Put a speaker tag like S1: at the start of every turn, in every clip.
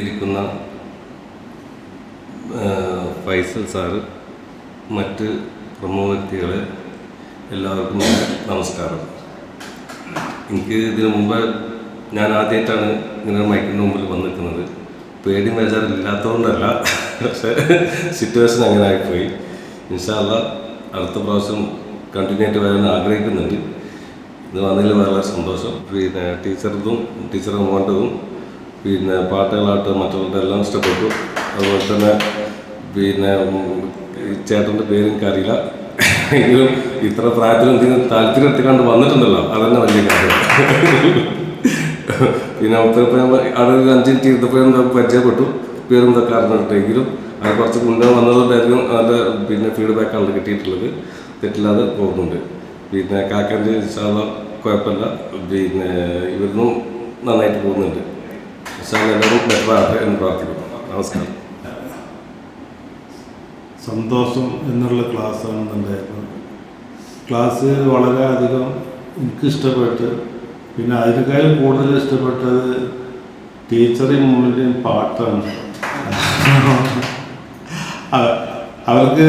S1: ഇരിക്കുന്ന ഫൈസൽ സാറ് മറ്റ് പ്രമുഖ വ്യക്തികളെ എല്ലാവർക്കും നമസ്കാരം. എനിക്ക് ഇതിനു മുമ്പ് ഞാൻ ആദ്യമായിട്ടാണ് ഇങ്ങനെ മൈക്കിന്റെ മുമ്പിൽ വന്നിരിക്കുന്നത്. പേടി മേജാറില്ലാത്തതുകൊണ്ടല്ല പക്ഷേ സിറ്റുവേഷൻ അങ്ങനെ ആയിപ്പോയി. ഇൻഷാല്ല അടുത്ത പ്രാവശ്യം കണ്ടിന്യൂ ആയിട്ട് വരാൻ ആഗ്രഹിക്കുന്നുണ്ട്. ഇത് വന്നതിൽ വളരെ സന്തോഷം. പിന്നെ ടീച്ചറതും ടീച്ചർ മോന്റെതും പിന്നെ പാട്ടുകളായിട്ട് മറ്റുള്ളവരുടെ എല്ലാം ഇഷ്ടപ്പെട്ടു. അതുപോലെ തന്നെ പിന്നെ ചേട്ടന്റെ പേര് എനിക്കറിയില്ല. എങ്കിലും ഇത്ര പ്രായത്തിൽ എന്തെങ്കിലും താല്പര്യം എത്തിക്കാണ്ട് വന്നിട്ടുണ്ടല്ലോ. അതന്നെ വലിയ കാര്യം. പിന്നെ അവിടുത്തെ അവിടെ ഒരു അഞ്ച് മിനിറ്റ് എന്താ പരിചയപ്പെട്ടു. പേരും ഇതൊക്കെ അറിഞ്ഞിട്ടെങ്കിലും അത് കുറച്ച് മുന്നേ വന്നതുകൊണ്ടായിരിക്കും അതിന്റെ പിന്നെ ഫീഡ്ബാക്കാണ് കിട്ടിയിട്ടുള്ളത്. തെറ്റില്ലാതെ പോകുന്നുണ്ട്. പിന്നെ കാക്കന്റെ ശാല കുഴപ്പമില്ല. പിന്നെ ഇവരൊന്നും നന്നായിട്ട് പോകുന്നുണ്ട്. നമസ്കാരം
S2: സന്തോഷം എന്നുള്ള ക്ലാസ്സാണ് ഉണ്ടായിരുന്നത് ക്ലാസ് വളരെയധികം എനിക്ക് ഇഷ്ടപ്പെട്ട് പിന്നെ അതിനേക്കാളും കൂടുതൽ ഇഷ്ടപ്പെട്ടത് ടീച്ചറും മുന്നിലും പാട്ടാണ്. അവർക്ക്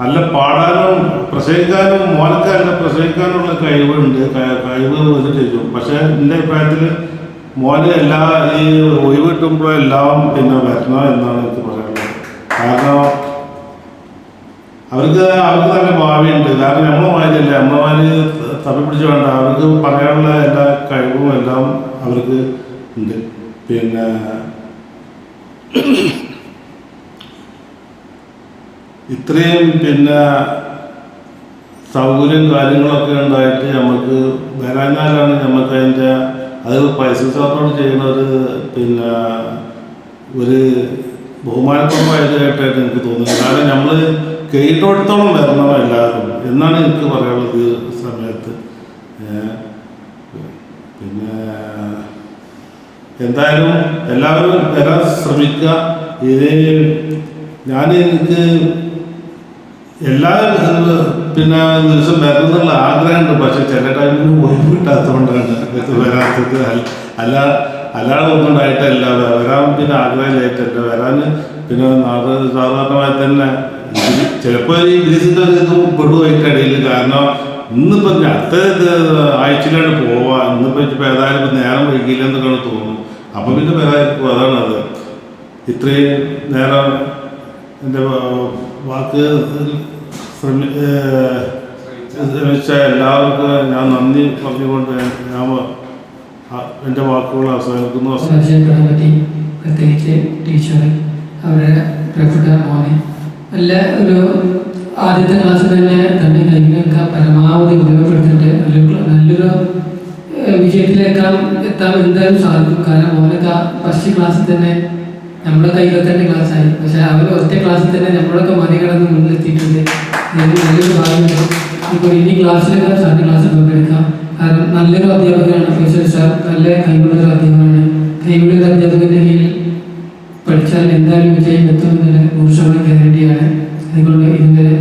S2: നല്ല പാടാനും പ്രസംഗിക്കാനും മോനൊക്കെ നല്ല പ്രസംഗിക്കാനുള്ള കഴിവുണ്ട് കഴിവ് വന്നിട്ടിരിക്കും. പക്ഷേ എന്റെ അഭിപ്രായത്തിൽ മോന് എല്ലാ ഈ ഒഴിവ് കിട്ടുമ്പോഴെല്ലാം പിന്നെ വരണം എന്നാണ് എനിക്ക് പറയാനുള്ളത്. കാരണം അവർക്ക് അവർക്ക് നല്ല ഭാവിയുണ്ട്. കാരണം നമ്മളെ അമ്മമാര് തപ്പി പിടിച്ച് വേണ്ട. അവർക്ക് പറയാനുള്ള എല്ലാ കഴിവും എല്ലാം അവർക്ക് ഉണ്ട്. പിന്നെ ഇത്രയും പിന്നെ സൗകര്യം കാര്യങ്ങളൊക്കെ ഉണ്ടായിട്ട് നമുക്ക് വരാഞ്ഞാലാണ് നമുക്ക് അതിന്റെ അത് പൈസ സാറിനോട് ചെയ്യുന്ന ഒരു പിന്നെ ഒരു ബഹുമാനപ്രദമായതായിട്ടായിട്ട് എനിക്ക് തോന്നുന്നു കാരണം നമ്മൾ കേട്ടോടത്തോളം വരണം എല്ലാവരും. എന്നാണ് എനിക്ക് പറയാനുള്ളത് ഈ സമയത്ത്. പിന്നെ എന്തായാലും എല്ലാവരും വരാൻ ശ്രമിക്കുക. ഇത് ഞാൻ എനിക്ക് എല്ലാ പിന്നെ ദിവസം വരണമെന്നുള്ള ആഗ്രഹമുണ്ട്. പക്ഷെ ചില ടൈമിൽ ഒഴിവ് കിട്ടാത്തതുകൊണ്ടാണ് ഇത് വരാത്തത്. അല്ല- അല്ല അല്ലാതെ ഒന്നും ഉണ്ടായിട്ടല്ല വരാൻ പിന്നെ ആഗ്രഹമില്ലായിട്ടല്ല വരാൻ പിന്നെ നാട് സാധാരണമായി തന്നെ ചിലപ്പോൾ ഈ ഗ്രീസിന്റെ ഒരു ഇതും പെടുമായിട്ട് കാരണം ഇന്നിപ്പം അടുത്ത ഇത് ആഴ്ചയിലാണ് പോവാ ഇന്നിപ്പോൾ ഇപ്പം ഏതായാലും നേരം വൈകിയില്ലെന്നൊക്കെയാണ് തോന്നുന്നു അപ്പം പിന്നെ വരാതിരിക്കും. അതാണ് അത്. ഇത്രയും നേരം എന്റെ വാക്ക് ശ്രമിച്ച എല്ലാവർക്കും ഞാൻ നന്ദി പറഞ്ഞുകൊണ്ട് ഞാൻ എന്റെ വാക്കുകൾ അവസാനിക്കുന്നു.
S3: പ്രത്യേകിച്ച് ടീച്ചർ അവരുടെ പ്രിയപ്പെട്ട മോനെ നല്ല ഒരു ആദ്യത്തെ ക്ലാസ്സിൽ തന്നെ തന്റെ കഴിവിനൊക്കെ പരമാവധി ഉപയോഗപ്പെടുത്തിയിട്ട് നല്ലൊരു വിജയത്തിലേക്കാൻ എത്താൻ എന്തായാലും സാധിക്കും. കാരണം മോനൊക്കെ ഫസ്റ്റ് ക്ലാസ്സിൽ തന്നെ കയ്യിൽ തന്നെ ക്ലാസ്സായി. പക്ഷെ അവർ ഒറ്റ ക്ലാസ്സിൽ തന്നെ നമ്മളൊക്കെ മറികടന്ന് മുന്നിലെത്തിയിട്ടുണ്ട്. നല്ലൊരു ഭാഗമുണ്ട് ഇപ്പോൾ ഇനി ക്ലാസ്സിലൊക്കെ സാറിന്റെ ക്ലാസ്സിൽ പങ്കെടുക്കാം കാരണം നല്ലൊരു അധ്യാപകനാണ്. ഫീസർ സാർ നല്ല കഴിവുള്ളൊരു അധ്യാപകനാണ്. കഴിവുള്ളൊരു അധ്യാപകന്റെ കീഴിൽ പഠിച്ചാൽ എന്തായാലും വിജയം എത്തുമെന്നുള്ള നൂറ് ഗ്യാരണ്ടിയാണ് അതുകൊണ്ട് ഇതുവരെ